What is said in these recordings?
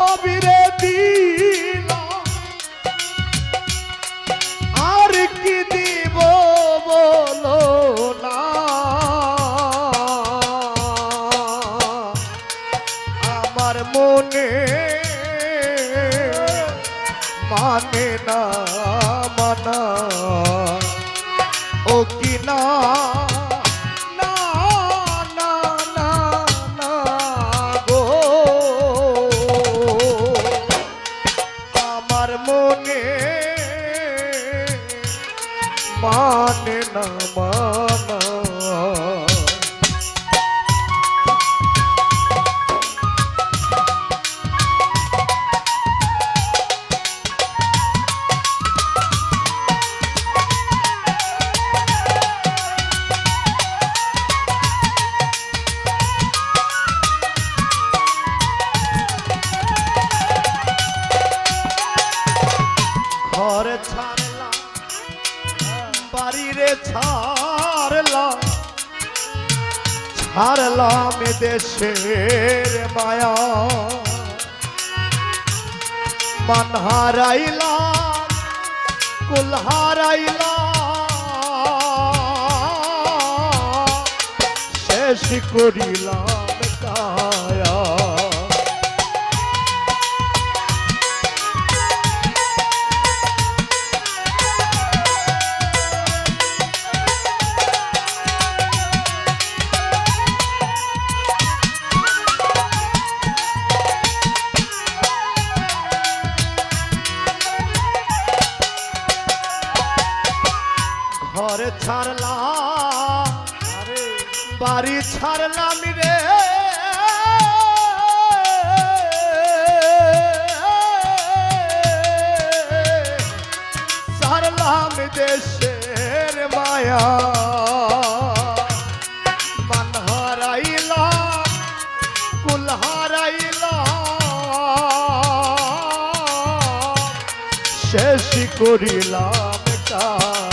সবিরে দিয়ে ঘর ছাড়লাম বাড়িরে ছাড়লাম ছাড়লাম দেশের মায়া। মান হারাইলাম কুল হারাইলাম শেষ করিলাম বাড়ি ছাড়লাম রে। ছাড়লাম দেশের মায়া। শেষ করিলাম কায়া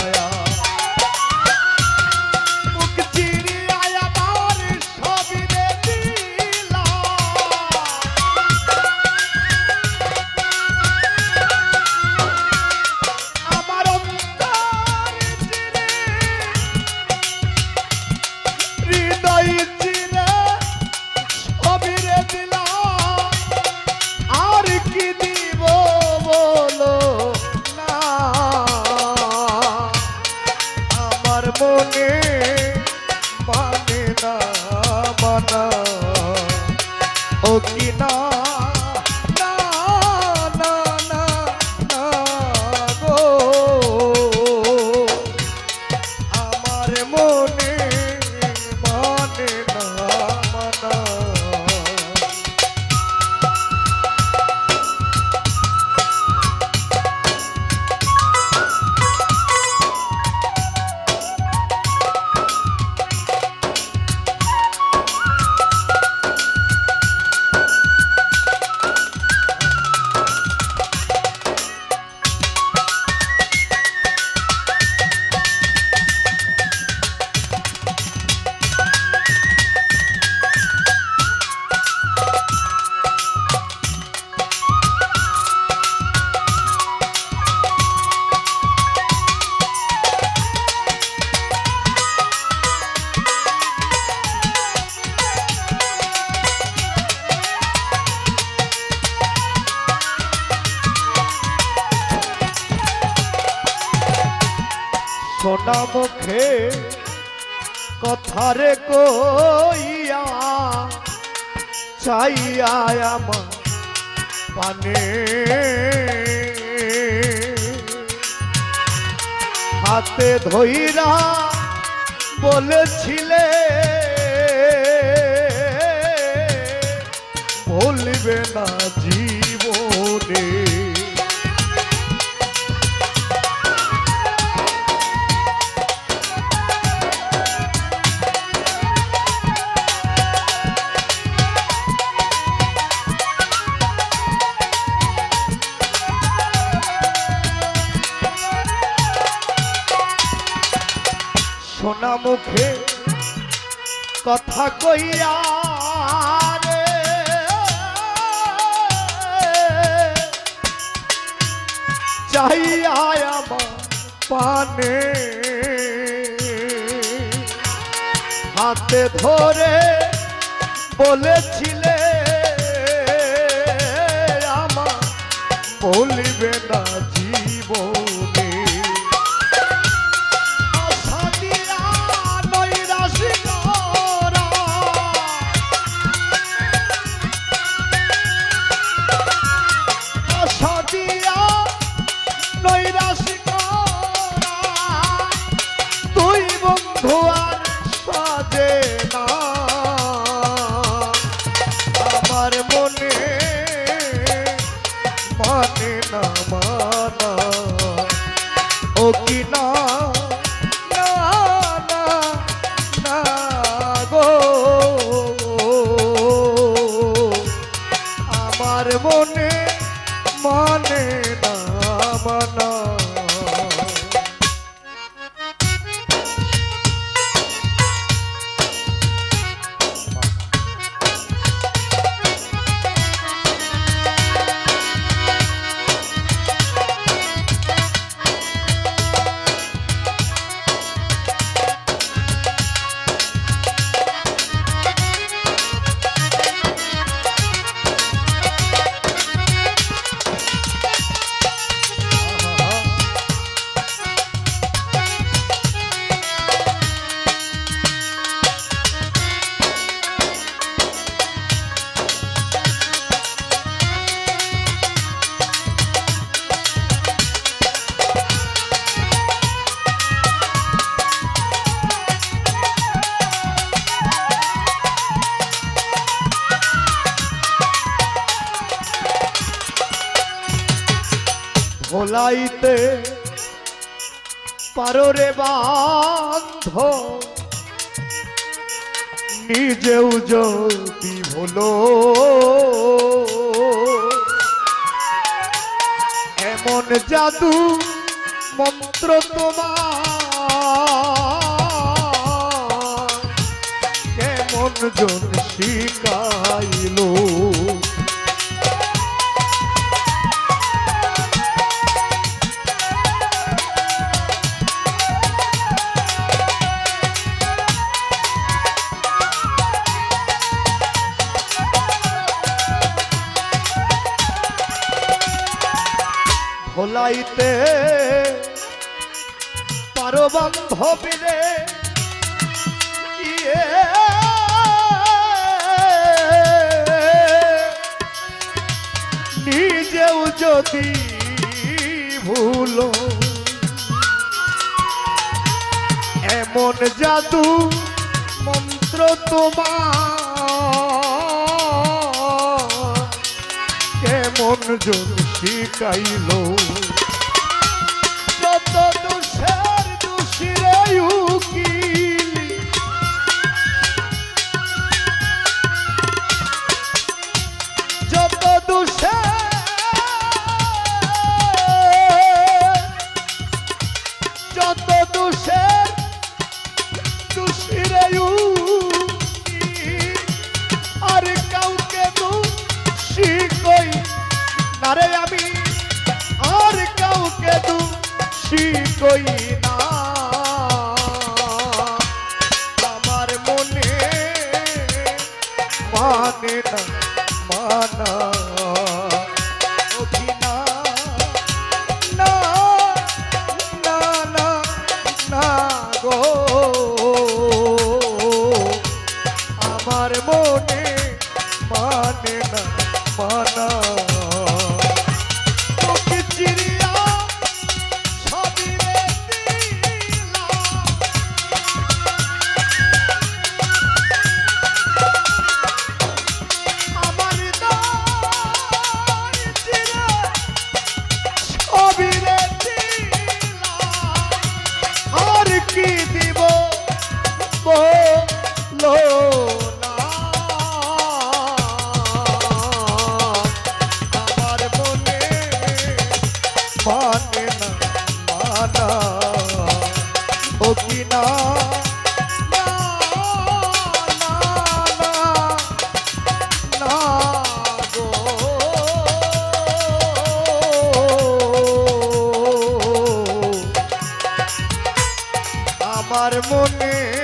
সোনা মুখে কথারে কইয়া চাইয়া আমার পানে। হাতে ধইরা বলেছিলে ভুলবে না জীবনে। মুখে কথা কইয়া চাই আমার পানে হাতে ধরে বলেছিলে আমার বলিবে না মনে মনে না মানা। ভোলাইতে পারো রে বান্ধ নিজেও যদি ভোলো এমন জাদু মন্ত্র তোমার। কেমন জন শিকাইলো ভোলাইতে পারো বান্ধবীরে ইয়ে। নিজেও যদি ভুল এমন জাদু মন্ত্র তোমার। কেমন যদি শিখাইলো। মনে